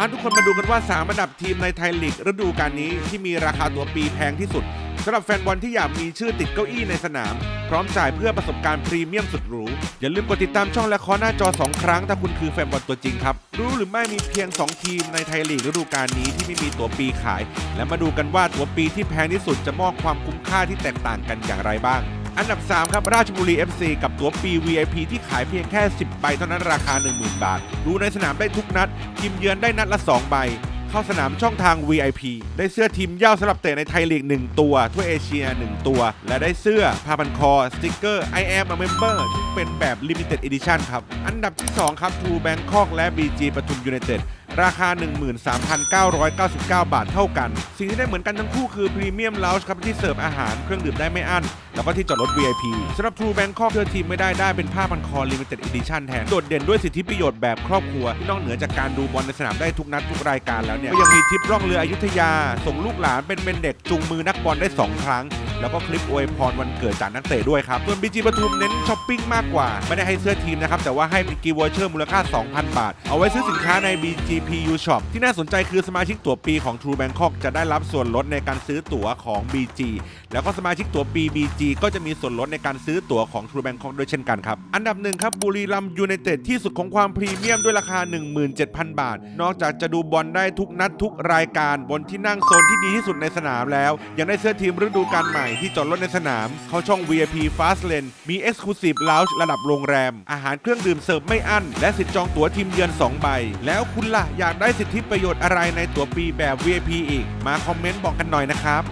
พาทุกคนมาดูกันว่าสามอันดับทีมในไทยลีกฤดูกาลนี้ที่มีราคาตั๋วปีแพงที่สุดสำหรับแฟนบอลที่อยากมีชื่อติดเก้าอี้ในสนาม พร้อมจ่ายเพื่อประสบการณ์พรีเมียมสุดหรู อย่าลืมกดติดตามช่องและคอหน้าจอ 2 ครั้ง ถ้าคุณคือแฟนบอลตัวจริงครับ รู้หรือไม่มีเพียง 2 ทีมในไทยลีกฤดูกาลนี้ที่ไม่มีตั๋วปีขาย และมาดูกันว่าตั๋วปีที่แพงที่สุดจะมอบความคุ้มค่าที่แตกต่างกันอย่างไรบ้าง อันดับ 3 ครับ ราชบุรี FC กับตั๋วปี VIP ที่ขายเพียงแค่ 10 ใบเท่านั้นราคา 10,000 บาท ดูในสนามได้ทุกนัด ทีมเยือนได้นัดละ 2 ใบ เข้าสนามช่องทาง VIP ได้เสื้อทีมเย่าสำหรับเตะในไทยลีก 1 ตัว ทั่วเอเชีย 1 ตัว และได้เสื้อผ้าพันคอ สติกเกอร์ I am a member ซึ่เป็นแบบ limited edition ครับ อันดับที่ 2 ครับ True Bangkok และ BG ปทุมยูไนเต็ด ราคา 13,999 บาทเท่ากัน สิ่งที่ได้เหมือนกันทั้งคู่คือพรีเมียม o u ล g e ครับที่เสิร์ฟอาหารเครื่องดื่มได้ไม่อั้น แล้วก็ที่จอดรถ VIP สำหรับ True Bangkok เชื่อทีมไม่ได้ได้เป็นผ้าพันคอ Limited Edition แทน โดดเด่นด้วยสิทธิประโยชน์แบบครอบครัว ที่นอกเหนือจากการดูบอลในสนามได้ทุกนัดทุกรายการแล้วเนี่ยก็ยังมีทริปร่องเรืออยุธยา ส่งลูกหลานเป็นเมนเด็กจูงมือนักบอลได้ 2 ครั้ง แล้วก็คลิปอวยพรวันเกิดจากนักเตะด้วยครับส่วน BG ปทุมเน้นช้อปปิ้งมากกว่า ไม่ได้ให้เสื้อทีมนะครับแต่ว่าให้เป็นกีวอเชอร์มูลค่า 2,000 บาท เอาไว้ซื้อสินค้าใน BGPU Shop ที่น่าสนใจคือสมาชิกตั๋วปีของ True Bangkok จะได้รับส่วนลดในการซื้อตั๋วของ BG แล้วก็สมาชิกตั๋วปี BG ก็จะมีส่วนลดในการซื้อตั๋วของ True Bangkok ด้วยเช่นกันครับอันดับหนึ่งครับบุรีรัมยูไนเต็ดที่สุดของความพรีเมียมด้วยราคา 17,000 บาท นอกจากจะดูบอลได้ทุกนัดทุกรายการบนที่นั่งโซนที่ดีที่สุดในสนามแล้ว ยังได้เสื้อทีมฤดูกาลใหม่ที่จอดรถในสนาม เข้าช่อง VIP Fast Lane มี Exclusive Lounge ระดับโรงแรม อาหารเครื่องดื่มเสิร์ฟไม่อั้น และสิทธิ์จองตั๋วทีมเยือน 2 ใบ แล้วคุณล่ะ อยากได้สิทธิประโยชน์อะไรในตั๋วปีแบบ VIP อีก มาคอมเมนต์บอกกันหน่อยนะครับ